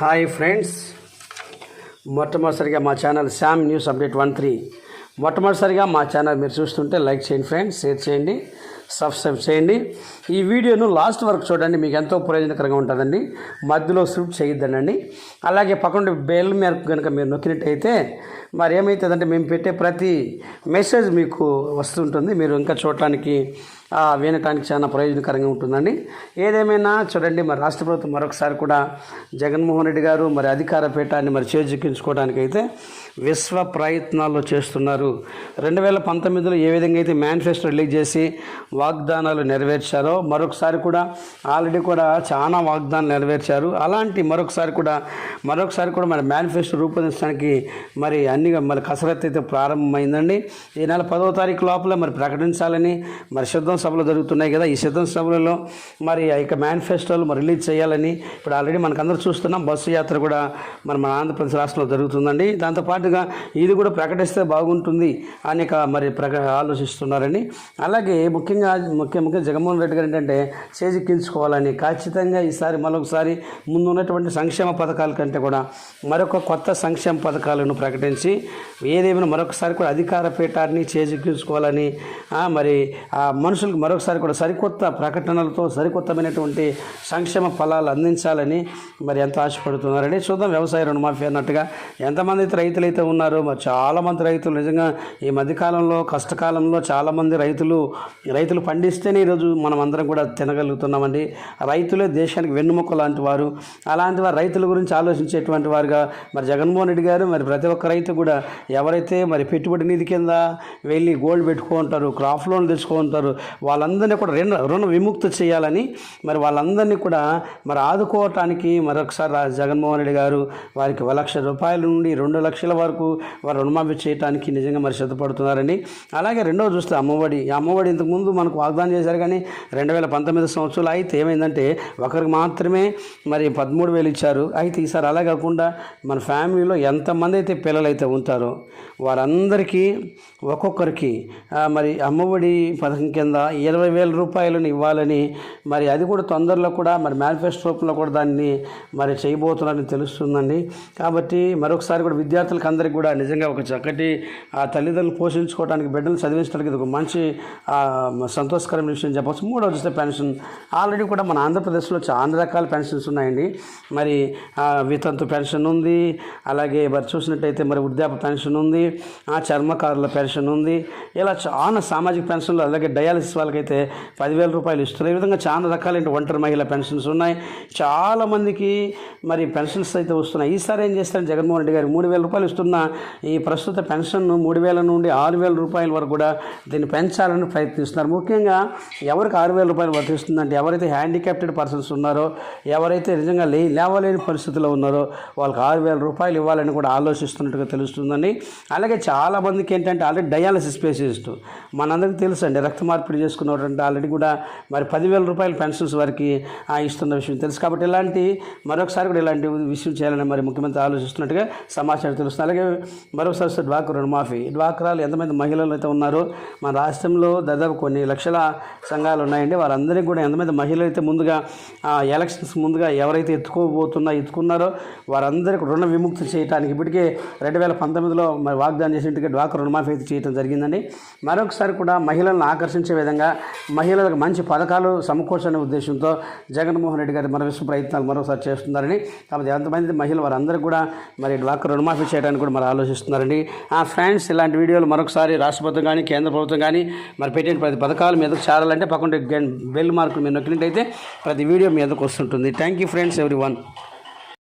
Hi friends. మొట్టమొదటిసారిగా మా channel Sam news update one three. మొట్టమొదటిసారిగా మా ఛానల్ మీరు చూస్తుంటే లైక్ చేయండి ఫ్రెండ్స్ షేర్ చేయండి సబ్స్క్రైబ్ చేయండి. ఈ వీడియోను లాస్ట్ వరకు చూడండి మీకు ఎంతో ప్రయోజనకరంగా ఉంటుందండి. మధ్యలో స్విఫ్ట్ చేయొద్దనండి. అలాగే పక్కన బెల్ మేరకు కనుక మీరు నొక్కినట్టయితే మరి ఏమవుతుందంటే మేము పెట్టే ప్రతి మెసేజ్ మీకు వస్తుంటుంది. మీరు ఇంకా చూడటానికి వినటానికి చాలా ప్రయోజనకరంగా ఉంటుందండి. ఏదేమైనా చూడండి మరి రాష్ట్ర ప్రభుత్వం మరొకసారి కూడా జగన్మోహన్ రెడ్డి గారు మరి అధికార పీఠాన్ని మరి చేజిక్కించుకోవడానికైతే అయితే విశ్వ ప్రయత్నాలు చేస్తున్నారు. రెండు వేల పంతొమ్మిదిలో ఏ విధంగా అయితే మేనిఫెస్టో రిలీజ్ చేసి వాగ్దానాలు నెరవేర్చారో మరొకసారి కూడా ఆల్రెడీ కూడా చాలా వాగ్దానాలు నెరవేర్చారు. అలాంటి మరొకసారి కూడా మరొకసారి కూడా మన మేనిఫెస్టో రూపొందించడానికి మరి అన్ని మరి కసరత్తు అయితే ప్రారంభమైందండి. ఈ నెల పదవ తారీఖు లోపల మరి ప్రకటించాలని మరి సిద్ధం సభలు జరుగుతున్నాయి కదా. ఈ సిద్ధం సభలలో మరి ఆ యొక్క మేనిఫెస్టోలు మరి రిలీజ్ చేయాలని ఇప్పుడు ఆల్రెడీ మనకందరూ అందరూ చూస్తున్నాం. బస్సు యాత్ర కూడా మన మన ఆంధ్రప్రదేశ్ రాష్ట్రంలో జరుగుతుందండి. దాంతోపాటుగా ఇది కూడా ప్రకటిస్తే బాగుంటుంది అని మరి ప్రక ఆలోచిస్తున్నారని అలాగే ముఖ్యంగా ముఖ్య ముఖ్యంగా జగన్మోహన్ రెడ్డి గారు ఏంటంటే చేజిక్కించుకోవాలని ఖచ్చితంగా ఈసారి మరొకసారి ముందు ఉన్నటువంటి సంక్షేమ పథకాల కంటే కూడా మరొక కొత్త సంక్షేమ పథకాలను ప్రకటించి ఏదేమైనా మరొకసారి కూడా అధికార పీఠాన్ని చేజిక్కించుకోవాలని మరి ఆ మనుషులకు మరొకసారి కూడా సరికొత్త ప్రకటనలతో సరికొత్తమైనటువంటి సంక్షేమ ఫలాలు అందించాలని మరి ఎంత ఆశపడుతున్నారని చూద్దాం. వ్యవసాయ రుణమాఫీ అన్నట్టుగా ఎంతమంది అయితే రైతులు అయితే ఉన్నారో మరి చాలామంది రైతులు నిజంగా ఈ మధ్యకాలంలో కష్టకాలంలో చాలామంది రైతులు రైతులు పండిస్తేనే ఈరోజు మనం అందరం కూడా తినగలుగుతున్నామండి. రైతులే దేశానికి వెన్నుముక్క లాంటి వారు. అలాంటి వారు రైతుల గురించి ఆలోచించేటువంటి వారుగా మరి జగన్మోహన్ రెడ్డి గారు మరి ప్రతి ఒక్క రైతు కూడా ఎవరైతే మరి పెట్టుబడి నిధి కింద వెళ్ళి గోల్డ్ పెట్టుకుంటారు క్రాప్ లోన్ తెచ్చుకుంటారు వాళ్ళందరినీ కూడా రుణ రుణ విముక్తి చేయాలని మరి వాళ్ళందరినీ కూడా మరి ఆదుకోవటానికి మరొకసారి జగన్మోహన్ రెడ్డి గారు వారికి ఒక లక్ష రూపాయల నుండి రెండు లక్షల వరకు వారు రుణమాఫీ చేయడానికి నిజంగా మరి సిద్ధపడుతున్నారండి. అలాగే రెండవ చూస్తే అమ్మఒడి. ఈ అమ్మఒడి ఇంతకుముందు మనకు వాగ్దానం చేశారు కానీ రెండు వేల పంతొమ్మిది సంవత్సరాలు అయితే ఏమైందంటే ఒకరికి మాత్రమే మరి పదమూడు వేలు ఇచ్చారు. అయితే ఈసారి అలా కాకుండా మన ఫ్యామిలీలో ఎంతమంది అయితే పిల్లలు అయితే ఉంటారో వారందరికీ ఒక్కొక్కరికి మరి అమ్మఒడి పథకం కింద ఇరవై వేల రూపాయలను ఇవ్వాలని మరి అది కూడా తొందరలో కూడా మరి మేనిఫెస్టో రూపంలో కూడా దాన్ని మరి చేయబోతున్నారని తెలుస్తుందండి. కాబట్టి మరొకసారి కూడా విద్యార్థులకు అందరికీ కూడా నిజంగా ఒక చక్కటి ఆ తల్లిదండ్రులు పోషించుకోవడానికి బిడ్డలు చదివించడానికి ఇది ఒక మంచి సంతోషకరమైన విషయం చెప్పవచ్చు. మూడవది వస్తే పెన్షన్ ఆల్రెడీ కూడా మన ఆంధ్రప్రదేశ్లో చాలా రకాల పెన్షన్స్ ఉన్నాయండి. మరి వితంతు పెన్షన్ ఉంది. అలాగే మరి చూసినట్టయితే మరి వృద్ధాప్య పెన్షన్ ఉంది. ఆ చర్మకారుల పెన్షన్ ఉంది. ఇలా చాలా సామాజిక పెన్షన్లు అలాగే డయాలసిస్ వాళ్ళకైతే పదివేల రూపాయలు ఇస్తున్నారు. ఈ విధంగా చాలా రకాలైన ఒంటరి మహిళ పెన్షన్స్ ఉన్నాయి. చాలామందికి మరి పెన్షన్స్ అయితే వస్తున్నాయి. ఈసారి ఏం చేస్తారు జగన్మోహన్ రెడ్డి గారు మూడు వేల రూపాయలు ఇస్తున్న ఈ ప్రస్తుత పెన్షన్ను మూడు వేల నుండి ఆరు వేల రూపాయల వరకు కూడా దీన్ని పెంచాలని ప్రయత్నిస్తున్నారు. ముఖ్యంగా ఎవరికి ఆరు వేల రూపాయలు వర్తిస్తుందంటే ఎవరైతే హ్యాండిక్యాప్టెడ్ పర్సన్స్ ఉన్నారో ఎవరైతే నిజంగా లే లేవలేని పరిస్థితిలో ఉన్నారో వాళ్ళకి ఆరు వేల రూపాయలు ఇవ్వాలని కూడా ఆలోచిస్తున్నట్టుగా తెలుస్తుందండి. అలాగే చాలామందికి ఏంటంటే ఆల్రెడీ డయాలసిస్ పేషెంట్స్. మనందరికీ తెలుసు అండి రక్త మార్పిడి చేసుకున్నటువంటి ఆల్రెడీ కూడా మరి పదివేల రూపాయల పెన్షన్స్ వారికి ఇస్తున్న విషయం తెలుసు. కాబట్టి ఇలాంటి మరొకసారి కూడా ఇలాంటి విషయం చేయాలని మరి ముఖ్యమంత్రి ఆలోచిస్తున్నట్టుగా సమాచారం తెలుస్తుంది. అలాగే మరొకసారి వస్తే డ్వాక్రా రుణమాఫీ. డ్వాక్రాలు ఎంతమంది మహిళలు అయితే ఉన్నారో మన రాష్ట్రంలో దాదాపు కొన్ని లక్షల సంఘాలు ఉన్నాయండి. వారందరికీ కూడా ఎంతమంది మహిళలు అయితే ముందుగా ఎలక్షన్స్ ముందుగా ఎవరైతే ఎత్తుకోబోతున్నా ఎత్తుకున్నారో వారందరికీ రుణ విముక్తి చేయడానికి ఇప్పటికే రెండు వేల పంతొమ్మిదిలో మరి వాగ్దానం చేసినట్టుగా డ్వాక్రా రుణమాఫీ అయితే చేయడం జరిగిందండి. మరొకసారి కూడా మహిళలను ఆకర్షించే విధంగా మహిళలకు మంచి పథకాలు సమకూర్చనే ఉద్దేశంతో జగన్మోహన్ రెడ్డి గారి మరో విశ్వ ప్రయత్నాలు మరోసారి చేస్తున్నారని కాబట్టి ఎంతమంది మహిళలు వారందరూ కూడా మరి డ్వాక్రా రుణమాఫీ చేయడానికి కూడా మరి ఆలోచిస్తున్నారండి. ఆ ఫ్రెండ్స్ ఇలాంటి వీడియోలు మరొకసారి రాష్ట్ర ప్రభుత్వం కానీ కేంద్ర ప్రభుత్వం కానీ మరి పెట్టిన ప్రతి పథకాలు మీద చేరాలంటే పక్కన బెల్ మార్కులు మీరు నొక్కినట్టయితే ప్రతి వీడియో మీదకు వస్తుంటుంది. Thank you friends everyone